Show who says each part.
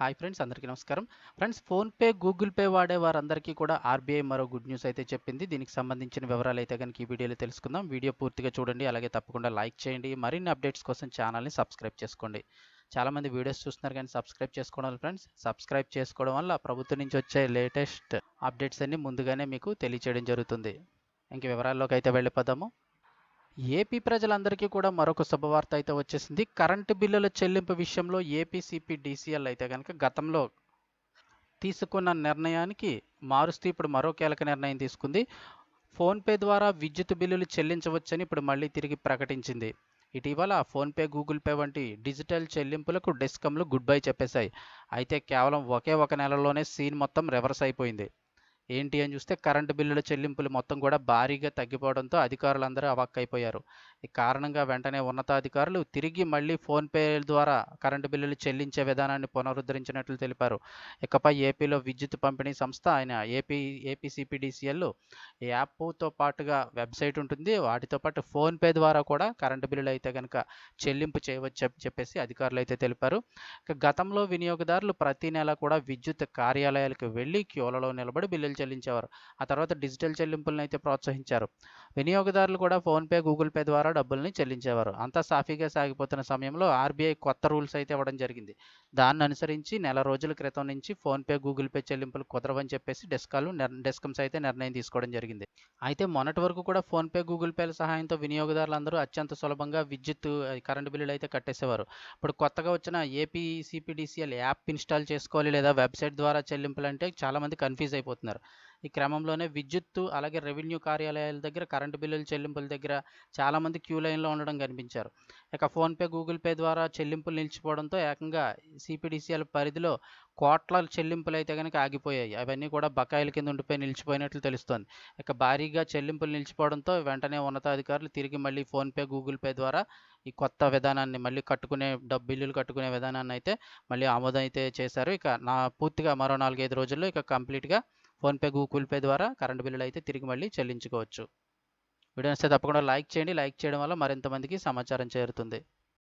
Speaker 1: Hi friends అందరికీ నమస్కారం. Friends PhonePe Google pay వాడే వారందరికీ కూడా ఆర్బీఐ మరో గుడ్ న్యూస్ అయితే చెప్పింది. దీనికి సంబంధించిన వివరాలు అయితే కనుక ఈ వీడియోలో తెలుసుకుందాం. వీడియో పూర్తిగా చూడండి అలాగే తప్పకుండా లైక్ చేయండి. మరిన్ని అప్డేట్స్ కోసం ఛానల్ని సబ్స్క్రైబ్ చేసుకోండి. చాలామంది వీడియోస్ చూస్తున్నారు కానీ సబ్స్క్రైబ్ చేసుకోవడం ఫ్రెండ్స్ సబ్స్క్రైబ్ చేసుకోవడం వల్ల ప్రభుత్వం నుంచి వచ్చే లేటెస్ట్ అప్డేట్స్ అన్ని ముందుగానే మీకు తెలియచేయడం జరుగుతుంది. ఇంక వివరాల్లోకి అయితే వెళ్ళిపోదాము. ఏపీ ప్రజలందరికీ కూడా మరొక శుభవార్త అయితే వచ్చేసింది. కరెంటు బిల్లుల చెల్లింపు విషయంలో ఏపీసీపీ డీసీఎల్ అయితే కనుక గతంలో తీసుకున్న నిర్ణయానికి మారుస్తూ ఇప్పుడు మరో కీలక నిర్ణయం తీసుకుంది. ఫోన్పే ద్వారా విద్యుత్ బిల్లులు చెల్లించవచ్చని ఇప్పుడు మళ్ళీ తిరిగి ప్రకటించింది. ఇటీవల ఫోన్పే గూగుల్ పే వంటి డిజిటల్ చెల్లింపులకు డిస్కమ్లు గుడ్ బై చెప్పేశాయి. అయితే కేవలం ఒకే ఒక నెలలోనే సీన్ మొత్తం రివర్స్ అయిపోయింది. ఏంటి అని చూస్తే కరెంటు బిల్లుల చెల్లింపులు మొత్తం కూడా భారీగా తగ్గిపోవడంతో అధికారులందరూ అవాక్కైపోయారు. ఈ కారణంగా వెంటనే ఉన్నతాధికారులు తిరిగి మళ్ళీ ఫోన్పే ద్వారా కరెంటు బిల్లులు చెల్లించే విధానాన్ని పునరుద్ధరించినట్లు తెలిపారు. ఇకపై ఏపీలో విద్యుత్ పంపిణీ సంస్థ ఆయన ఏపీ ఏపీసీపీడీసీఎల్ యాప్తో పాటుగా వెబ్సైట్ ఉంటుంది. వాటితో పాటు ఫోన్పే ద్వారా కూడా కరెంటు బిల్లులు అయితే కనుక చెల్లింపు చేయవచ్చు చెప్పేసి అధికారులు అయితే తెలిపారు. గతంలో వినియోగదారులు ప్రతి నెల కూడా విద్యుత్ కార్యాలయాలకు వెళ్ళి క్యూలలో నిలబడి బిల్లులు చెల్లించేవారు. ఆ తర్వాత డిజిటల్ చెల్లింపులను అయితే ప్రోత్సహించారు. వినియోగదారులు కూడా ఫోన్పే గూగుల్ పే ద్వారా డబ్బుల్ని చెల్లించేవారు. అంతా సాఫీగా సాగిపోతున్న సమయంలో ఆర్బీఐ కొత్త రూల్స్ అయితే ఇవ్వడం జరిగింది. దాన్ని అనుసరించి నెల రోజుల క్రితం నుంచి ఫోన్పే గూగుల్ పే చెల్లింపులు కుదరవని చెప్పేసి డెస్కాలు డెస్కమ్స్ అయితే నిర్ణయం తీసుకోవడం జరిగింది. అయితే మొన్నటి వరకు కూడా ఫోన్పే గూగుల్ పేల సహాయంతో వినియోగదారులందరూ అత్యంత సులభంగా విద్యుత్ కరెంటు బిల్లులు అయితే కట్టేసేవారు. ఇప్పుడు కొత్తగా వచ్చిన ఏపీ సిపిడిసిఎల్ యాప్ ఇన్స్టాల్ చేసుకోవాలి లేదా వెబ్సైట్ ద్వారా చెల్లింపులు అంటే చాలామంది కన్ఫ్యూజ్ అయిపోతున్నారు. ఈ క్రమంలోనే విద్యుత్తు అలాగే రెవెన్యూ కార్యాలయాల దగ్గర కరెంటు బిల్లుల చెల్లింపుల దగ్గర చాలామంది క్యూ లైన్లో ఉండడం కనిపించారు. ఇక ఫోన్పే గూగుల్ పే ద్వారా చెల్లింపులు నిలిచిపోవడంతో ఏకంగా సిపిడిసిఎల్ పరిధిలో కోట్ల చెల్లింపులు అయితే కనుక ఆగిపోయాయి. అవన్నీ కూడా బకాయిల కింద ఉండిపోయి నిలిచిపోయినట్లు తెలుస్తోంది. ఇక భారీగా చెల్లింపులు నిలిచిపోవడంతో వెంటనే ఉన్నతాధికారులు తిరిగి మళ్ళీ ఫోన్పే గూగుల్ పే ద్వారా ఈ కొత్త విధానాన్ని మళ్ళీ కట్టుకునే డబ్బు బిల్లులు కట్టుకునే విధానాన్ని అయితే మళ్ళీ ఆమోదం అయితే చేశారు. ఇక నా పూర్తిగా మరో నాలుగైదు రోజుల్లో ఇక కంప్లీట్గా ఫోన్పే గూగుల్ పే ద్వారా కరెంటు బిల్లులు అయితే తిరిగి మళ్ళీ చెల్లించుకోవచ్చు. వీడియో నచ్చితే తప్పకుండా లైక్ చేయండి. లైక్ చేయడం వల్ల మరింత మందికి సమాచారం చేరుతుంది.